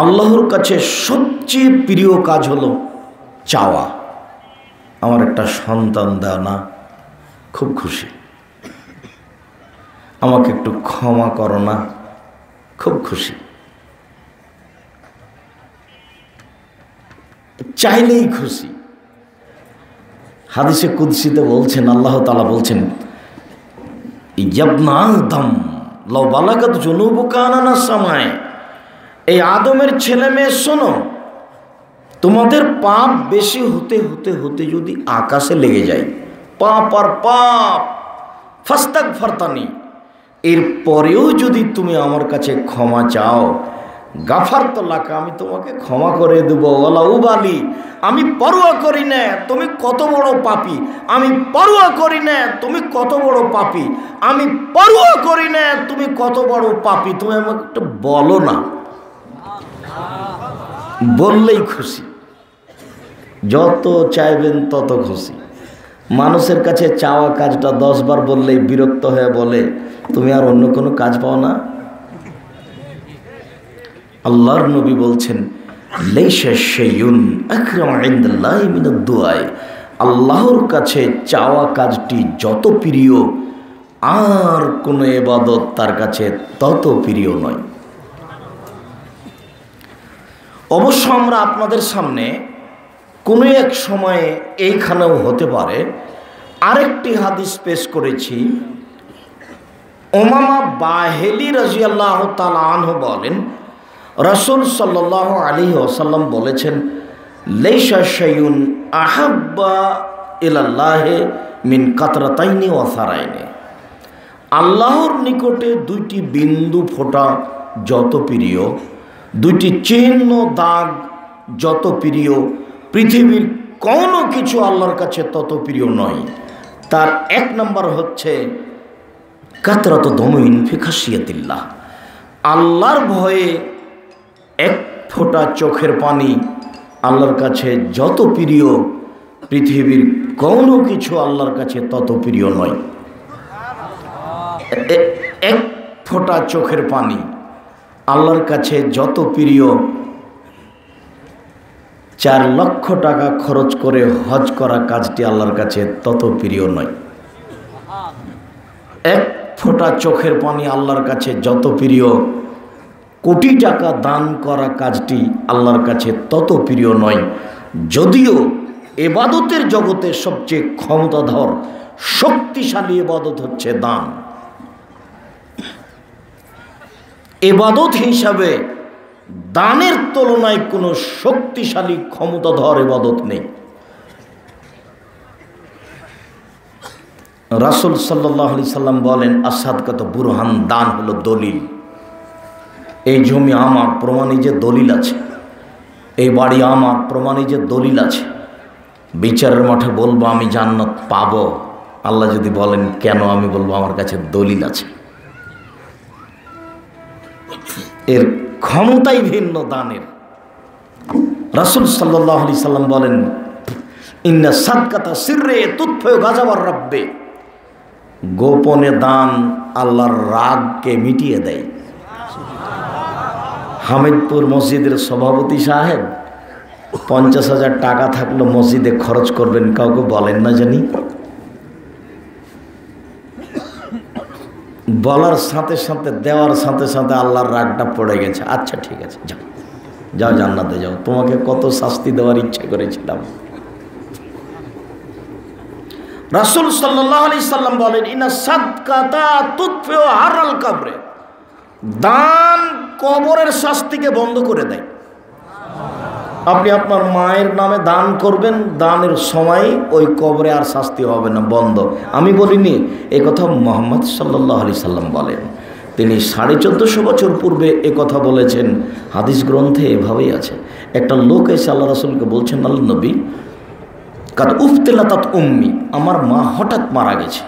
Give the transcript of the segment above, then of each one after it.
আল্লাহর কাছে সবচেয়ে প্রিয় কাজ হলো চাওয়া। আমার একটা সন্তান দেওয়া না, খুব খুশি। আমাকে একটু ক্ষমা করো না, খুব খুশি। চাইলেই খুশি। হাদিসে কুদ্সিতে বলছেন, আল্লাহ তালা বলছেন ইয়াবনাদম লও বালাকাত জুনুবু কানানা সামায়। এই আদমের ছেলে মেয়ে শোনো, তোমাদের পাপ বেশি হতে হতে হতে যদি আকাশে লেগে যায়, পাপ আর পাপ, ফাস্তাক ফারতানি। এর পরেও যদি তুমি আমার কাছে ক্ষমা চাও, গাফার তোলাকা আমি তোমাকে ক্ষমা করে দেব ওলা উবালি, আমি পরোয়া করি না, তুমি কত বড় পাপি, আমি পরোয়া করি না, তুমি কত বড় পাপি, আমি পরোয়া করি না, তুমি কত বড় পাপি, তুমি আমাকে একটু বলো না। বললেই খুশি। যত চাইবেন তত খুশি। মানুষের কাছে চাওয়া কাজটা দশবার বললেই বিরক্ত হয়ে বলে, তুমি আর অন্য কোনো কাজ পাও না? আল্লাহর নবী বলছেন আল্লাহর কাছে চাওয়া কাজটি যত প্রিয়, আর কোনো এবাদত তার কাছে তত প্রিয় নয়। অবশ্য আমরা আপনাদের সামনে কোনো এক সময়ে এইখানেও হতে পারে। আরেকটি হাদিস পেশ করেছি। ওমামা বাহেলি রাজিয়াল্লাহ তালাহ বলেন, রসুল সাল্লাহ আলী ওসাল্লাম বলেছেন লেশা শয়ুন আহাব্বা ইলাল্লাহে মিন কাতরাতাইনি ওয়াসারাইনে আল্লাহর নিকটে দুইটি বিন্দু ফোটা যত প্রিয় দুইটি চিহ্ন দাগ যত প্রিয়, পৃথিবীর কোনো কিছু আল্লাহর কাছে তত প্রিয় নয়। তার এক নম্বর হচ্ছে, কাতরাত দমইন ফিখাসিয়াতিল্লাহ আল্লাহর ভয়ে এক ফোঁটা চোখের পানি আল্লাহর কাছে যত প্রিয়, পৃথিবীর কোনো কিছু আল্লাহর কাছে তত প্রিয় নয়। এক ফোঁটা চোখের পানি আল্লাহর কাছে যত প্রিয়, চার লক্ষ টাকা খরচ করে হজ করা কাজটি আল্লাহর কাছে তত প্রিয় নয়। এক ফোঁটা চোখের পানি আল্লাহর কাছে যত প্রিয়, কোটি টাকা দান করা কাজটি আল্লাহর কাছে তত প্রিয় নয়। যদিও এবাদতের জগতে সবচেয়ে ক্ষমতাধর, শক্তিশালী এবাদত হচ্ছে দান। এবাদত হিসাবে দানের তুলনায় কোনো শক্তিশালী ক্ষমতাধর এবাদত নেই। রাসুল সাল্লাহ আলি সাল্লাম বলেন আসাদ কত বুরহান, দান হলো দলিল। এই জমি আমার প্রমাণে যে দলিল আছে, এই বাড়ি আমার প্রমাণে যে দলিল আছে, বিচারের মাঠে বলব আমি জান্নাত পাব। আল্লাহ যদি বলেন, কেন? আমি বলব, আমার কাছে দলিল আছে। এর ক্ষমতাই ভিন্ন দানের। রাসুল সাল্লাহ আলি সাল্লাম বলেন, ইন্না সাদকাতা সিররে তুৎফয় গাজাবার রব্বে। গোপনে দান আল্লাহর রাগকে মিটিয়ে দেয়। হামিদপুর মসজিদের সভাপতি সাহেব, পঞ্চাশ হাজার টাকা থাকল মসজিদে খরচ করবেন, কাউকে বলেন না জানি। বলার সাথে সাথে, দেওয়ার সাথে সাথে আল্লাহর রাগটা পড়ে গেছে। আচ্ছা ঠিক আছে, যাও। যাও জান্নাতে যাও। তোমাকে কত শাস্তি দেওয়ার ইচ্ছে করেছিলাম। রাসুল সাল্লি সাল্লাম বলেন ইনা সাদকাতা তুৎফেও হারাল কাবরে। দান কবরের শাস্তিকে বন্ধ করে দেয়। আপনি আপনার মায়ের নামে দান করবেন, দানের সময় ওই কবরে আর শাস্তি হবে না, বন্ধ। আমি বলিনি, এ কথা মোহাম্মদ সাল্লাহ আলি সাল্লাম বলেন। তিনি সাড়ে চোদ্দোশো বছর পূর্বে এ কথা বলেছেন, হাদিস গ্রন্থে এভাবেই আছে। একটা লোক এসে আল্লাহ রাসুলকে বলছেন, আল্লাহ নবী কাত উফতেলা তাত উম্মি, আমার মা হঠাৎ মারা গেছে।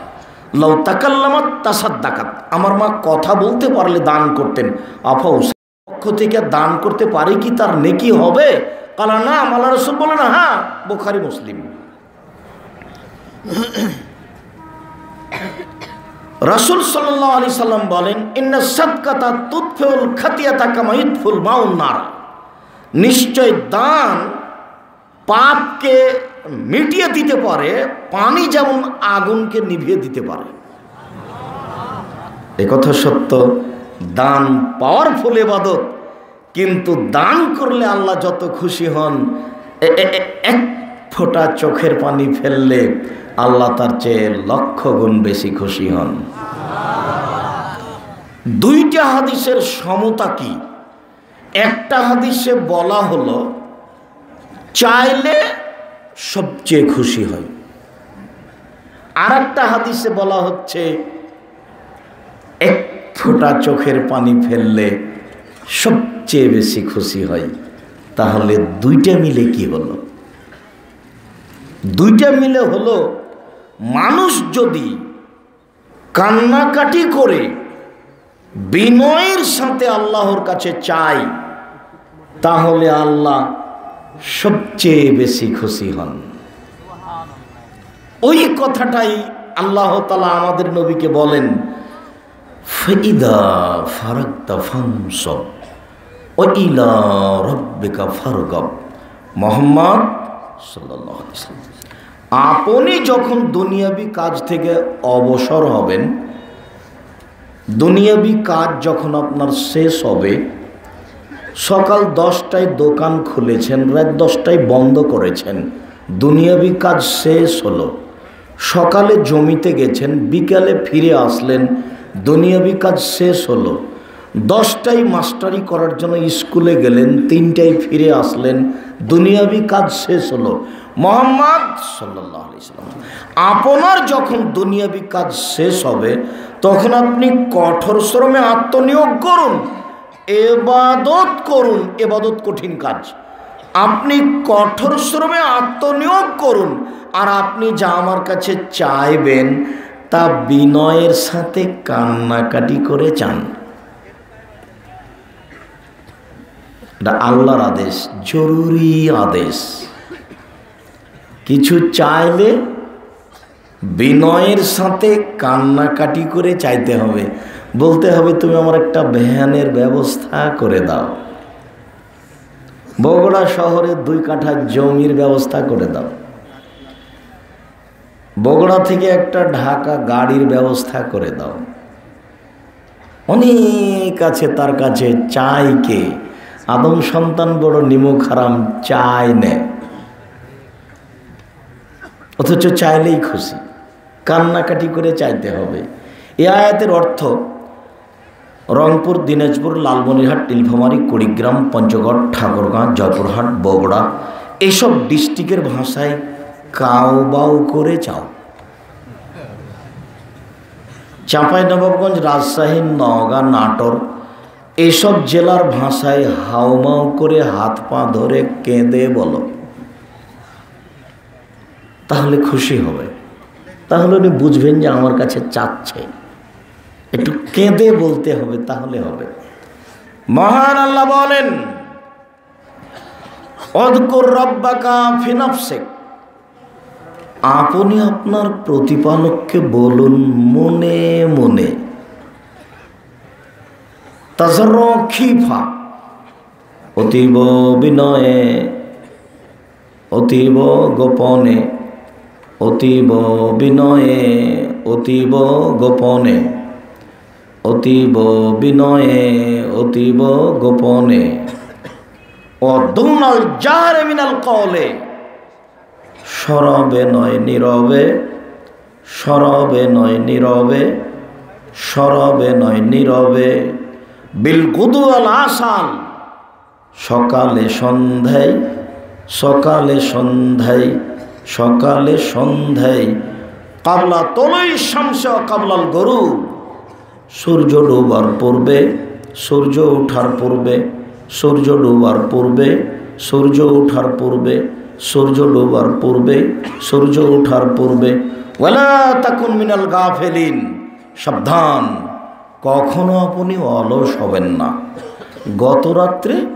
লাউ তাকাল্লামাত তাসাদ ডাকাত আমার মা কথা বলতে পারলে দান করতেন। আফাউস পক্ষ থেকে দান করতে পারে কি তার নেকি হবে? কালা, না আল্লাহ রসুল বলে না। হ্যাঁ বোখারি, মুসলিম। রাসুল সাল্লাহ আলি সাল্লাম বলেন, ইন্না সদকাতা তুৎফেউল খাতিয়াতা কামাইতফুল মাউন্নার নিশ্চয় দান পাপকে মিটিয়ে দিতে পারে, পানি যেমন আগুনকে নিভিয়ে দিতে পারে। কথা সত্য, দান পাওয়ারফুল এবাদত কিন্তু দান করলে আল্লাহ যত খুশি হন এক ফোঁটা চোখের পানি ফেললে আল্লাহ তার চেয়ে লক্ষ গুণ বেশি খুশি হন। দুইটা হাদিসের সমতা কি? একটা হাদিসে বলা হলো, চাইলে সবচেয়ে খুশি হয় আর একটা হাদিসে বলা হচ্ছে, এক ফোঁটা চোখের পানি ফেললে সবচেয়ে বেশি খুশি হয়, তাহলে দুইটা মিলে কি হলো? দুইটা মিলে হলো, মানুষ যদি কান্নাকাটি করে বিনয়ের সাথে আল্লাহর কাছে চাই তাহলে আল্লাহ সবচেয়ে বেশি খুশি হন। ওই কথাটাই আল্লাহ তালা আমাদের নবীকে বলেন ফইদা ফারাক্তা মোহাম্মদ আপনি যখন দুনিয়াবি কাজ থেকে অবসর হবেন, দুনিয়াবি কাজ যখন আপনার শেষ হবে, সকাল দশটায় দোকান খুলেছেন, রাত দশটায় বন্ধ করেছেন, দুনিয়াবি কাজ শেষ হলো, সকালে জমিতে গেছেন, বিকালে ফিরে আসলেন, দুনিয়াবি কাজ শেষ হলো দশটায় মাস্টারি করার জন্য স্কুলে গেলেন, তিনটায় ফিরে আসলেন। দুনিয়াবি কাজ শেষ হলো। মোহাম্মদ সাল্লাহ সাল্লাম, আপনার যখন দুনিয়াবি কাজ শেষ হবে, তখন আপনি কঠোর শ্রমে আত্মনিয়োগ করুন, এবাদত করুন, এবাদত কঠিন কাজ। আপনি কঠোর শ্রমে আত্মনিয়োগ করুন, আর আপনি যা আমার কাছে চাইবেন তা বিনয়ের সাথে কান্নাকাটি করে চান। এটা আল্লাহর আদেশ, জরুরি আদেশ। কিছু চাইলে বিনয়ের সাথে কান্নাকাটি করে চাইতে হবে। বলতে হবে, তুমি আমার একটা ভ্যানের ব্যবস্থা করে দাও। বগুড়া শহরে দুই কাঠা জমির ব্যবস্থা করে দাও। বগুড়া থেকে একটা ঢাকা গাড়ির ব্যবস্থা করে দাও। অনেক আছে তার কাছে চাই কে আদম সন্তান বড় নিমুখ হারাম, চায় নে। অথচ চাইলেই খুশি। কান্নাকাটি করে চাইতে হবে। এ আয়াতের অর্থ, রংপুর, দিনাজপুর, লালমনিরহাট টিলফামারি কুড়িগ্রাম, পঞ্চগড়, ঠাকুরগাঁ, জয়পুরহাট, বগুড়া, এসব ডিস্ট্রিক্টের ভাষায় কাউ বাউ করে চাও। চাঁপাইনবাবগঞ্জ, রাজশাহী, নওগাঁ, নাটোর এসব জেলার ভাষায় হাউমাউ করে হাত পা ধরে কেঁদে বলো। তাহলে খুশি হবে। তাহলে উনি বুঝবেন যে আমার কাছে চাচ্ছে। একটু কেঁদে বলতে হবে, তাহলে হবে। মহান আল্লাহ বলেন রব্বাকা আপনি আপনার প্রতিপালককে বলুন মনে মনে। খিফা, অতীব বিনয়ে, অতীব গোপনে, অতীব বিনয়ে, অতীব গোপনে, অতীব বিনয়ে, অতীব গোপনে। অদুনাল জাহারে মিনাল কলে সরবে নয় নীরবে, সরবে নয় নীরবে, সরবে নয় নীরবে। বিল গুদুয়াল আসান। সকালে সন্ধ্যায় সকালে সন্ধ্যায় সকালে সন্ধ্যায়। কাবলা তলই শামস কাবলাল গরু সূর্য ডুবার পূর্বে, সূর্য ওঠার পূর্বে, সূর্য ডুবার পূর্বে, সূর্য ওঠার পূর্বে, সূর্য ডুবার পূর্বে, সূর্য ওঠার পূর্বে। ওয়ালা তাকুন মিনাল গাফেলিন। সাবধান। কখনো আপনি অলস হবেন না। গত রাত্রে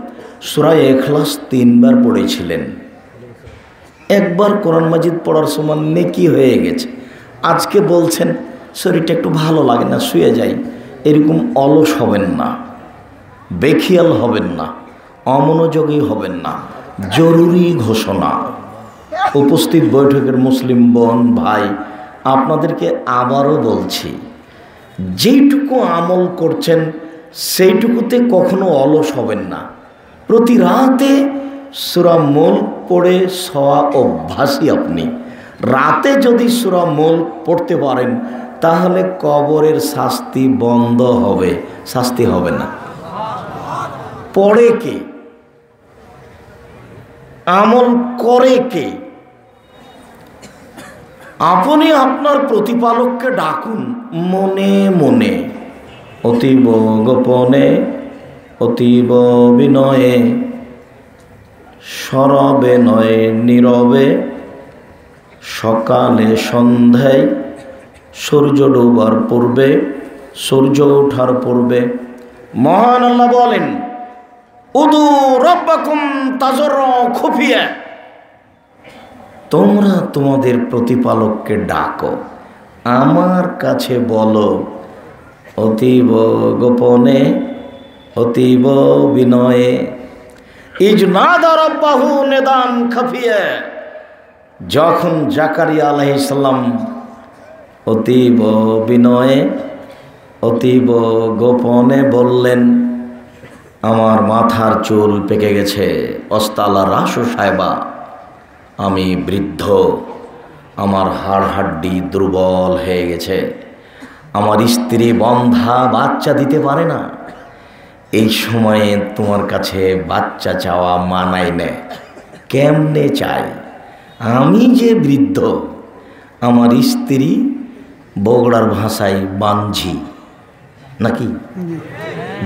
সুরায় এখলাস তিনবার পড়েছিলেন। একবার কোরআন মাজিদ পড়ার সময় নেকি হয়ে গেছে। আজকে বলছেন, শরীরটা একটু ভালো লাগে না, শুয়ে যাই। এরকম অলস হবেন না। বেখিয়াল হবেন না। অমনোযোগী হবেন না। জরুরি ঘোষণা। উপস্থিত বৈঠকের মুসলিম বোন, ভাই, আপনাদেরকে আবারও বলছি যেইটুকু আমল করছেন, সেইটুকুতে কখনো অলস হবেন না। প্রতি রাতে সুরা মোল পড়ে সওয়া অভ্যাসী আপনি। রাতে যদি সুরা মোল পড়তে পারেন, তাহলে কবরের শাস্তি বন্ধ হবে, শাস্তি হবে না। পড়ে কে? আমল করে কে? আপনি আপনার প্রতিপালককে ডাকুন মনে মনে, অতীব গোপনে, অতীব বিনয়ে, সরবে নয় নীরবে, সকালে সন্ধ্যায় সূর্য ডোবার পূর্বে, সূর্য ওঠার পূর্বে। মহান আল্লাহ বলেন, উদু রব্বাকুম তাজর খুফিয়া। তোমরা তোমাদের প্রতিপালককে ডাকো। আমার কাছে বলো, অতীব গোপনে, অতীব বিনয়ে ইজনাদ রব্বাহু নেদান খাফিয়া। যখন জাকারিয়া আলাইসাল্লাম অতীব বিনয়ে, অতীব গোপনে বললেন, আমার মাথার চুল পেকে গেছে, অস্তালা রাসু সাহেবা। আমি বৃদ্ধ। আমার হাড় হাড্ডি দুর্বল হয়ে গেছে। আমার স্ত্রী বন্ধা বাচ্চা দিতে পারে না। এই সময়ে তোমার কাছে বাচ্চা চাওয়া মানাই নেয় কেমনে চাই? আমি যে বৃদ্ধ আমার স্ত্রী বগড়ার ভাষায় বাঞ্ঝি নাকি?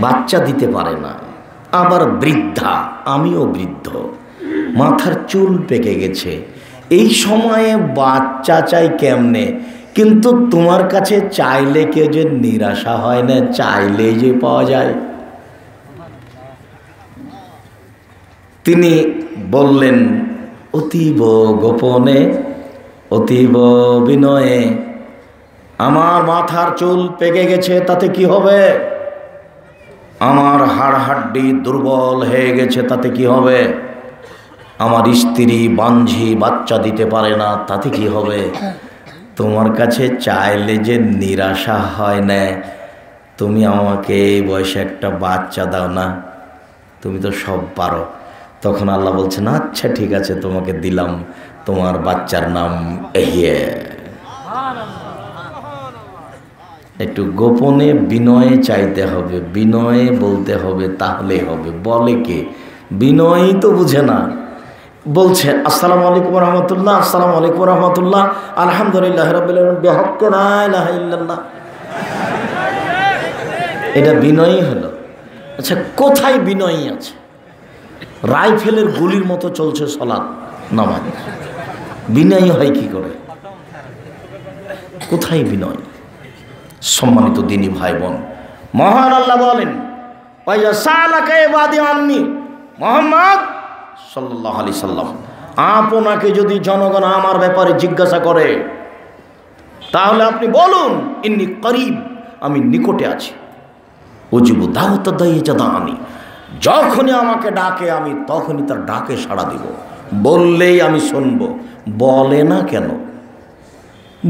বাচ্চা দিতে পারে না। আবার বৃদ্ধা আমিও বৃদ্ধ। মাথার চুল পেকে গেছে। এই সময়ে বাচ্চা চাই কেমনে? কিন্তু তোমার কাছে চাইলে কেউ যে নিরাশা হয় না চাইলে যে পাওয়া যায়। তিনি বললেন, অতীব গোপনে, অতীব বিনয়ে, আমার মাথার চুল পেকে গেছে, তাতে কি হবে? আমার হাড় হাড্ডি দুর্বল হয়ে গেছে, তাতে কি হবে? আমার স্ত্রী বাঞ্ঝি বাচ্চা দিতে পারে না, তাতে কি হবে? তোমার কাছে চাইলে যে নিরাশা হয় না, তুমি আমাকে এই বয়সে একটা বাচ্চা দাও না। তুমি তো সব পারো। তখন আল্লাহ বলছেন আচ্ছা ঠিক আছে, তোমাকে দিলাম। তোমার বাচ্চার নাম এহিয়ে। একটু গোপনে বিনয়ে চাইতে হবে, বিনয়ে বলতে হবে, তাহলে হবে। বলে কে? বিনয়ই তো বুঝে না। বলছে আসসালামু আলাইকুম রহমতুল্লাহ, আসসালামু আলাইকুম রহমতুল্লাহ, আলহামদুলিল্লাহ রবিল্লাহ এটা বিনয়ই হলো। আচ্ছা কোথায় বিনয়ী আছে? রাইফেলের গুলির মতো চলছে সলাৎ, নামাজ। বিনয়ী হয় কি করে? কোথায় বিনয়? সম্মানিত দিনী ভাই বোন মহান আল্লাহ বলেন মোহাম্মদ সাল্লাহ আলি সাল্লাম। আপনাকে যদি জনগণ আমার ব্যাপারে জিজ্ঞাসা করে, তাহলে আপনি বলুন, ইন্নি করিব, আমি নিকটে আছি। অজিবু দাওয়াত দাইয়ে চাদা আমি যখনই আমাকে ডাকে আমি তখনই তার ডাকে সাড়া দিব। বললেই আমি শুনব। বলে না কেন?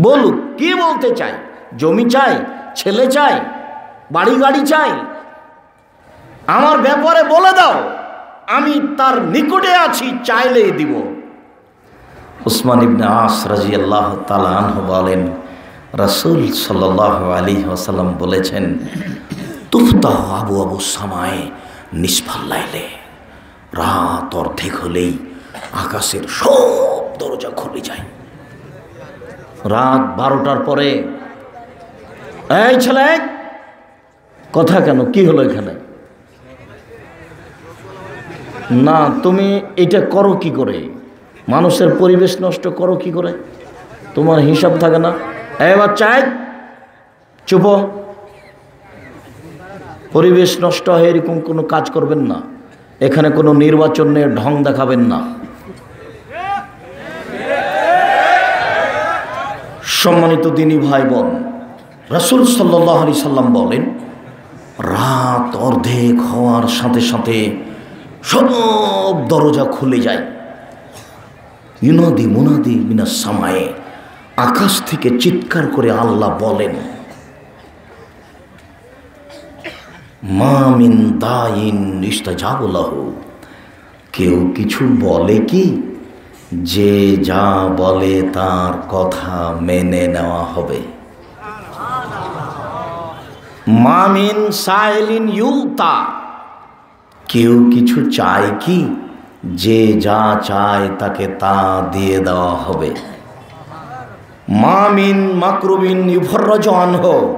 বলুক, কি বলতে চাই? জমি চাই? ছেলে চাই? বাড়ি গাড়ি চাই? আমার ব্যাপারে বলে দাও। আমি তার নিকটে আছি, চাইলেই দিব। উসমান ইবনে আস রাজি আল্লাহ তালাহ বলেন, রাসুল সাল্লাহ আলী আসাল্লাম বলেছেন, তুফতাহ আবু আবু সামায় নিষ্ফাল্লাইলে রাত অর্ধেক হলেই আকাশের সব দরজা খুলে যায়। রাত বারোটার পরে, এই ছেলে, কথা কেন? কি হলো এখানে? না, তুমি এটা করো কি করে? মানুষের পরিবেশ নষ্ট করো কি করে? তোমার হিসাব থাকে না। এবার চাই চুপ। পরিবেশ নষ্ট হয় এরকম কোনো কাজ করবেন না। এখানে কোনো নির্বাচনের ঢং দেখাবেন না। সম্মানিত দিনী ভাই বোন, রসুল সাল্লাহ আলি সাল্লাম বলেন, রাত অর্ধেক হওয়ার সাথে সাথে সব দরজা খুলে যায়। ইউনাদি মুনাদি মিনা সামায়ে আকাশ থেকে চিৎকার করে আল্লাহ বলেন মামিন দাইন ইস্তাজাবুল্লাহ কেউ কিছু বলে কি? যে যা বলে তার কথা মেনে নেওয়া হবে। মামিন সাইলিন ইউতা কেউ কিছু চায় কি? যে যা চায় তাকে তা দিয়ে দেওয়া হবে। মামিন, মাকরুবিন ইভরজন হো।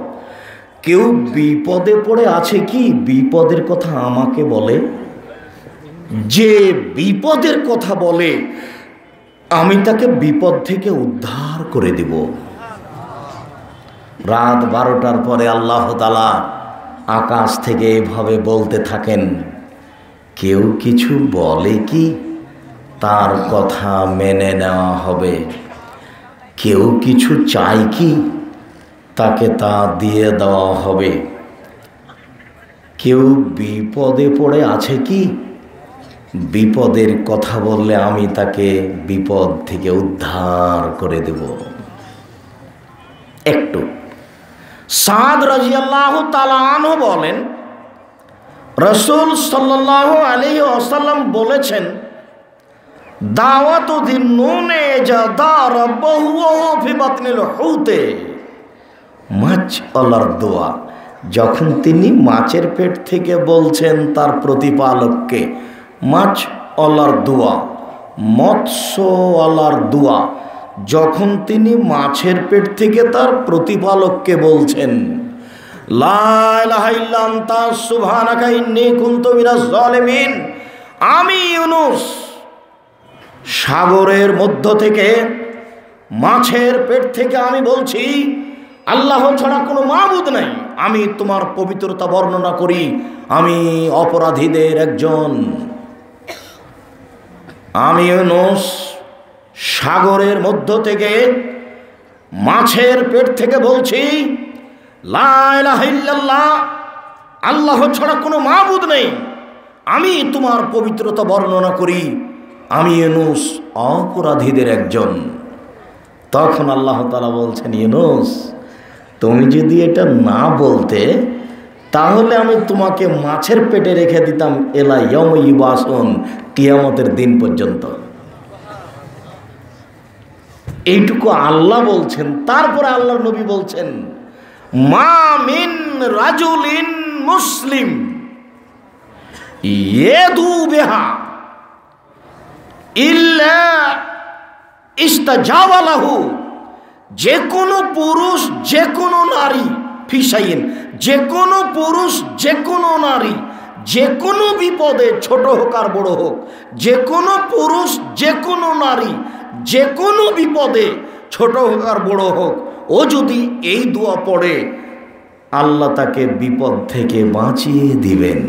কেউ বিপদে পড়ে আছে কি? বিপদের কথা আমাকে বলে। যে বিপদের কথা বলে, আমি তাকে বিপদ থেকে উদ্ধার করে দিব। রাত বারোটার পরে আল্লাহ তালা আকাশ থেকে এভাবে বলতে থাকেন কেউ কিছু বলে কি? তার কথা মেনে নেওয়া হবে। কেউ কিছু চায় কি? তাকে তা দিয়ে দেওয়া হবে। কেউ বিপদে পড়ে আছে কি? বিপদের কথা বললে আমি তাকে বিপদ থেকে উদ্ধার করে দেব। একটু। সাদ রাজিয়াল্লাহ তালানও বলেন রসুল সাল্লাহ আলী আসাল্লাম বলেছেন দাওয়াত নুনে হুতে। মাছ অলার দোয়া। যখন তিনি মাছের পেট থেকে বলছেন তার প্রতিপালককে, মাছ অলার দোয়া, মৎস্য অলার দোয়া। যখন তিনি মাছের পেট থেকে তার প্রতিপালককে বলছেন আমি ইউনুস, সাগরের মধ্য থেকে, মাছের পেট থেকে আমি বলছি, আল্লাহ ছাড়া কোনো মাবুদ নাই। আমি তোমার পবিত্রতা বর্ণনা করি, আমি অপরাধীদের একজন। আমি ইউনুস, সাগরের মধ্য থেকে, মাছের পেট থেকে বলছি আল্লাহ ছাড়া কোনো মাবুদ নেই। আমি তোমার পবিত্রতা বর্ণনা করি, আমি এনুস অপরাধীদের একজন। তখন আল্লাহ তালা বলছেন, ইউনুস, তুমি যদি এটা না বলতে, তাহলে আমি তোমাকে মাছের পেটে রেখে দিতাম এলা ইয়ম ইবাসন কিয়ামতের দিন পর্যন্ত। এইটুকু আল্লাহ বলছেন, তারপরে আল্লাহ নবী বলছেন মা মিন রাজুলিন মুসলিম। ইয়েদু বেহা ইল্লা যে কোনো পুরুষ যে কোনো নারী, ফিসাইন যে কোনো পুরুষ যে কোনো নারী যে কোনো বিপদে ছোট হোক আর বড় হোক যে কোনো পুরুষ যে কোনো নারী যে কোনো বিপদে ছোট হোক আর বড় হোক ও যদি এই দোয়া পড়ে, আল্লাহ তাকে বিপদ থেকে বাঁচিয়ে দিবেন।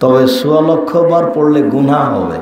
তবে সোয়া লক্ষ বার পড়লে গুণা হবে।